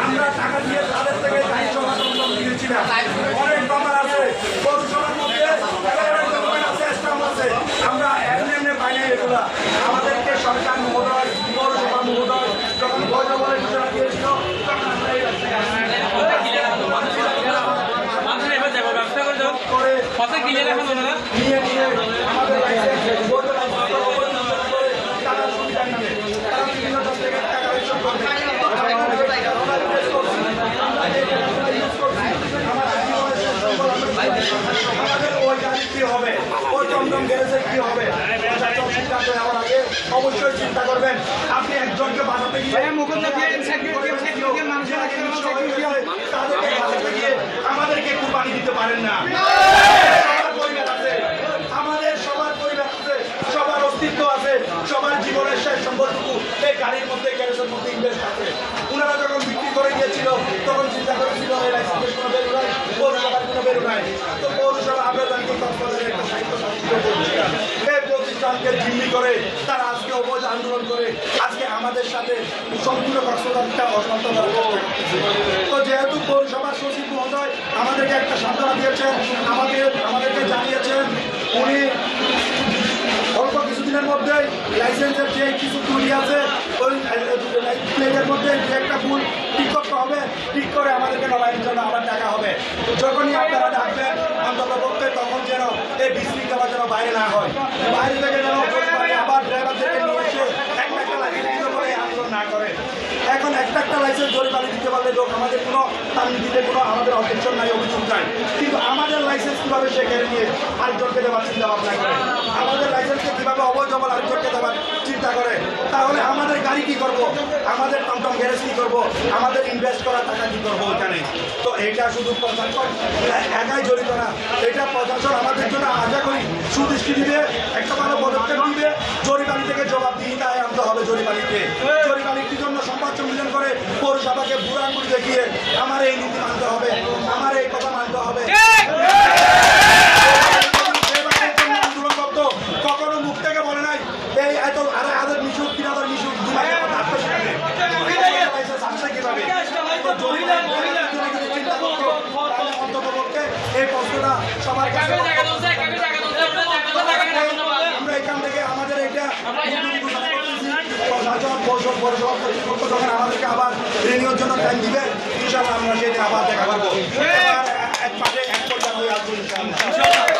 আমরা টাকা দিয়ে তাদের থেকে দায়িত্ব বাটন দিয়েছিলাম অনেক ব্যাপার আছে পৌরসভার মধ্যে আমরা এমনি এমনি না এগুলা। আমাদেরকে সরকার মহোদয় পৌরসভা মহোদয় যখন বৈধ বলে সূচনা দিয়েছিল তখন আমরা এই রাস্তায় করে নিয়ে নিয়ে আমাদের লাইসেন্স বৈধ লাইসেন্স করে তারা সুবিধা নিবে তারা বিভিন্ন দল থেকে টাকা ইনকাম করবে আমরা ইনভেস্ট করছি আমরা এই টাকাগুলো ইউজ করছি আমার আজীবনের সম্পদ আমরা আমাদের ওই গাড়ি কি হবে টমটম গ্যারেজের কি হবে? প্রশাসন সিদ্ধান্ত নেওয়ার আগে অবশ্যই চিন্তা করবেন। আপনি একজনকে বাঁচাতে গিয়ে তাদেরকে বাঁচাতে গিয়ে আমাদেরকে কুরবানি দিতে পারেন না সবার পরিবার আছে আমাদের সবার পরিবার আছে সবার অস্তিত্ব আছে সবার জীবনের শেষ সম্পর্কটুকু এই গাড়ির মধ্যে গ্যারেজের মধ্যে ইনভেস্ট আছে ওনারা যখন বিক্রি করে গিয়েছিল তখন চিন্তা করেছিল এই লাইসেন্সের কোনো বেরো নাই পৌরসভার কোনো বেরো নাই তো পৌরসভা আবেদনকে কক্সবাজারের একটা সাহিত্য শাসিত প্রতিষ্ঠান এই প্রতিষ্ঠানকে জিম্মি করে, তারা আজকে অবৈধ আন্দোলন করে, আজকে আমাদের সাথে সম্পূর্ণ কক্সবাজারটা অশান্ত। তো যেহেতু পৌরসভার সচিব মহোদয় আমাদেরকে একটা সান্ত্বনা দিয়েছেন আমাদের আমাদেরকে জানিয়েছেন, উনি অল্প কিছুদিনের মধ্যেই লাইসেন্সের যে কিছু ত্রুটি আছে, ওই প্লেটের মধ্যে যে একটা ভুল ঠিক করতে হবে, ঠিক করে আমাদেরকে নবায়নের জন্য আবার টাকা হবে যখনই আপনারা ডাকবেন অন্তত পক্ষে তখন যেন এই বিশৃঙ্খলা যেন বাইরে না হয় এখন একটা একটা লাইসেন্স জরিমানা দিতে পারলে লোক আমাদের কোনো আমাদের অবজেকশন নাই, অভিযোগ কিন্তু আমাদের লাইসেন্স কীভাবে সে কেড়ে নিয়ে আরেকজনকে দেওয়ার চিন্তা ভাবনা আমাদের লাইসেন্সকে কীভাবে অবৈধ বলে আরেকজনকে দেওয়ার চিন্তা করে? তাহলে আমাদের গাড়ি কি করব? আমাদের টমটম গ্যারেজ কি করব? আমাদের ইনভেস্ট করা টাকা কি করব ওখানে তো এটা শুধু প্রশাসন একাই জড়িত না। এটা প্রশাসন আমাদের জন্য আশা করি সুদৃষ্টি দিবে। quién? পৌরসভা কর্তৃপক্ষ যখন আমাদেরকে আবার রেনিওর জন্য টাইম দিবেন ইনশাল্লাহ আমরা সেদিন আবার দেখা পাবো এক পাশে এক পর্যায়ে আসব ইনশাল্লাহ